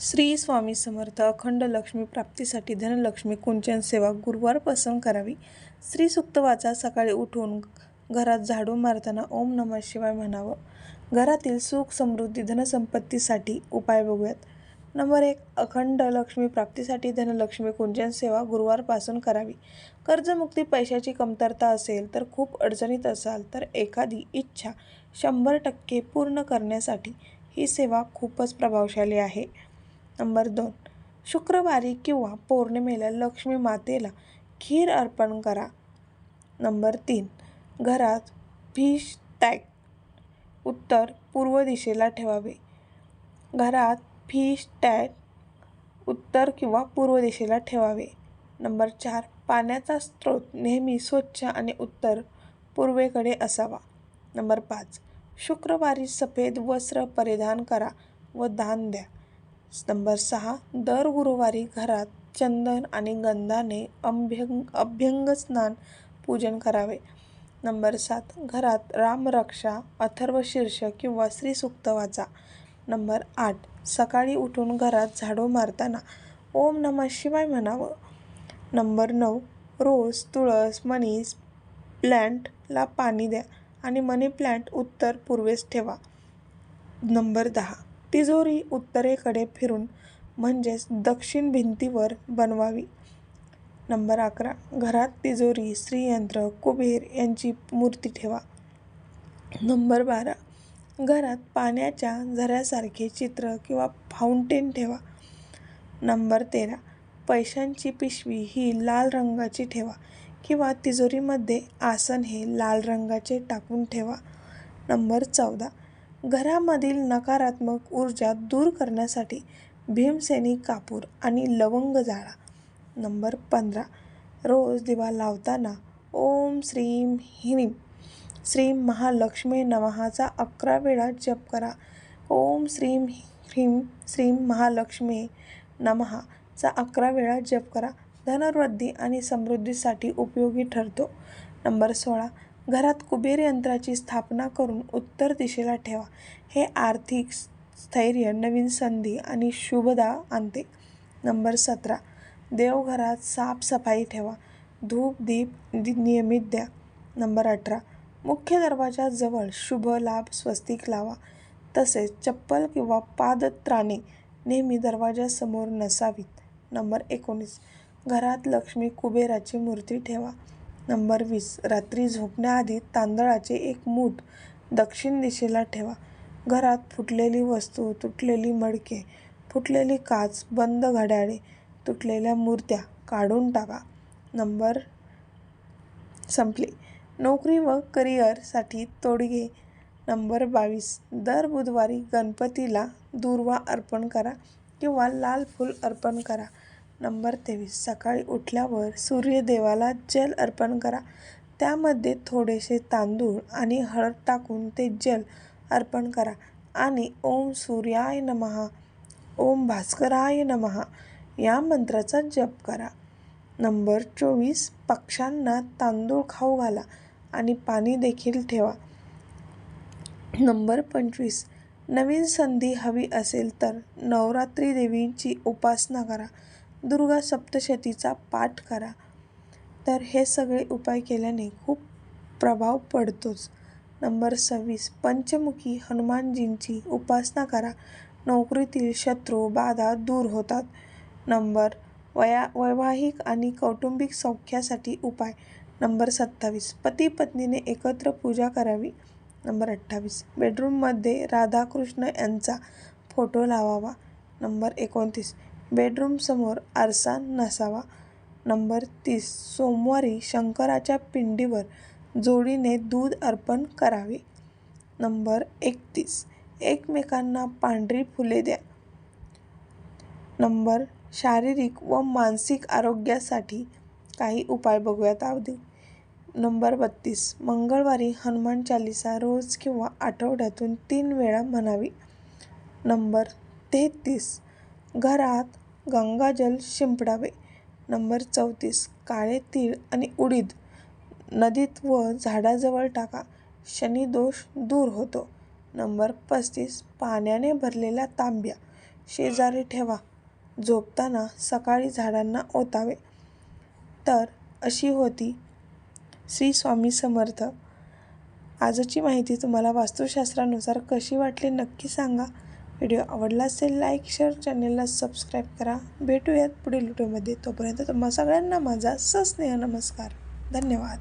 श्री स्वामी समर्थ अखंड लक्ष्मी प्राप्तीसाठी धनलक्ष्मी कुंचन सेवा गुरुवारपासून करावी. श्री सुक्त वाचा सकाळी उठून घरात झाडू मारताना ओम नमः शिवाय म्हणावं. घरातील सुख समृद्धी धनसंपत्तीसाठी उपाय बघूयात. नंबर एक अखंड लक्ष्मी प्राप्तीसाठी धनलक्ष्मी कुंजन सेवा गुरुवारपासून करावी. कर्जमुक्ती पैशाची कमतरता असेल तर खूप अडचणीत असाल तर एखादी इच्छा शंभर टक्के पूर्ण करण्यासाठी ही सेवा खूपच प्रभावशाली आहे. नंबर दोन. शुक्रवारी किंवा पौर्णिमेला लक्ष्मी मातेला खीर अर्पण करा. नंबर तीन. घरात फिश टॅग उत्तर पूर्व दिशेला ठेवावे. घरात फिश टॅग उत्तर किंवा पूर्व दिशेला ठेवावे. नंबर चार. पाण्याचा स्रोत नेहमी स्वच्छ आणि उत्तर पूर्वेकडे असावा. नंबर पाच. शुक्रवारी सफेद वस्त्र परिधान करा व दान द्या. नंबर सहा दर गुरुवारी घरात चंदन आणि गंधाने अभ्यंग अभ्यंग स्नान पूजन करावे. नंबर सात घरात रामरक्षा अथर्व शीर्ष किंवा श्रीसुक्त वाचा. नंबर आठ सकाळी उठून घरात झाडू मारताना ओम नमः शिवाय म्हणावं. नंबर नऊ रोज तुळस मनी प्लॅन्टला पाणी द्या आणि मनी प्लॅन्ट उत्तर पूर्वेस ठेवा. नंबर दहा तिजोरी उत्तरेकडे फिरून म्हणजेच दक्षिण भिंतीवर बनवावी. नंबर अकरा. घरात तिजोरी श्रीयंत्र कुबेर यांची मूर्ती ठेवा. नंबर बारा. घरात पाण्याच्या झऱ्यासारखे चित्र किंवा फाउंटेन ठेवा. नंबर तेरा. पैशांची पिशवी ही लाल रंगाची ठेवा किंवा तिजोरीमध्ये आसन हे लाल रंगाचे टाकून ठेवा. नंबर चौदा. घरामधील नकारात्मक ऊर्जा दूर करण्यासाठी भीमसेनी कापूर आणि लवंग जाळा. नंबर पंधरा. रोज दिवा लावताना ओम श्रीम ह्रीम श्री महालक्ष्मी नमहाचा अकरा वेळा जप करा. ओम श्रीम ह्रीम श्रीम महालक्ष्मी नमहाचा अकरा वेळा जप करा. धनवृद्धी आणि समृद्धीसाठी उपयोगी ठरतो. नंबर सोळा. घरात कुबेर यंत्राची स्थापना करून उत्तर दिशेला ठेवा. हे आर्थिक स्थैर्य नवीन संधी आणि शुभदा आणते. नंबर सतरा. देवघरात साफसफाई ठेवा. धूप दीप दि नियमित द्या. नंबर अठरा. मुख्य दरवाजाजवळ शुभ लाभ स्वस्तिक लावा. तसेच चप्पल किंवा पादत्राणे नेहमी दरवाजासमोर नसावीत. नंबर एकोणीस. घरात लक्ष्मी कुबेराची मूर्ती ठेवा. नंबर वीस. रात्री झोपण्याआधी तांदळाचे एक मूठ दक्षिण दिशेला ठेवा. घरात फुटलेली वस्तू तुटलेली मडके फुटलेली काच बंद घड्याळे तुटलेल्या मूर्त्या काढून टाका. नंबर संपली. नोकरी व करिअरसाठी तोडगे. नंबर बावीस. दर बुधवारी गणपतीला दुर्वा अर्पण करा किंवा लाल फूल अर्पण करा. नंबर तेवीस. सकाळी उठल्यावर सूर्यदेवाला जल अर्पण करा. त्यामध्ये थोडेसे तांदूळ आणि हळद टाकून ते जल अर्पण करा. आणि ओम सूर्याय नमः ओम भास्कराय नमः या मंत्राचा जप करा. नंबर चोवीस. पक्ष्यांना तांदूळ खाऊ घाला आणि पाणी देखील ठेवा. नंबर पंचवीस. नवीन संधी हवी असेल तर नवरात्री देवींची उपासना करा. दुर्गा सप्तशतीचा पाठ करा. तर हे सगळे उपाय केल्याने खूप प्रभाव पडतोच. नंबर सव्वीस. पंचमुखी हनुमानजींची उपासना करा. नोकरीतील शत्रू बाधा दूर होतात. नंबर वया वैवाहिक आणि कौटुंबिक सौख्यासाठी उपाय. नंबर सत्तावीस. पती पत्नीने एकत्र पूजा करावी. नंबर अठ्ठावीस. बेडरूममध्ये राधाकृष्ण यांचा फोटो लावावा. नंबर एकोणतीस. बेडरूमसमोर आरसा नसावा. नंबर तीस. सोमवारी शंकराच्या पिंडीवर जोडीने दूध अर्पण करावे. नंबर एकतीस. एकमेकांना पांढरी फुले द्या. नंबर शारीरिक व मानसिक आरोग्यासाठी काही उपाय बघूयात अवधी नंबर बत्तीस. मंगळवारी हनुमान चालिसा रोज किंवा आठवड्यातून तीन वेळा म्हणावी. नंबर तेहतीस. घरात गंगाजल शिंपडावे. नंबर चौतीस. काळे तीळ आणि उडीद. नदीत व झाडाजवळ टाका. शनिदोष दूर होतो. नंबर पस्तीस. पाण्याने भरलेल्या तांब्या. शेजारी ठेवा. झोपताना सकाळी झाडांना ओतावे. तर अशी होती श्री स्वामी समर्थ. आजची माहिती तुम्हाला वास्तुशास्त्रानुसार कशी वाटली नक्की सांगा. व्हिडिओ आवडला असेल लाईक शेअर चॅनलला सबस्क्राईब करा. भेटूयात पुढील व्हिडिओमध्ये. तोपर्यंत तुम्हा सगळ्यांना माझा सस्नेह नमस्कार. धन्यवाद.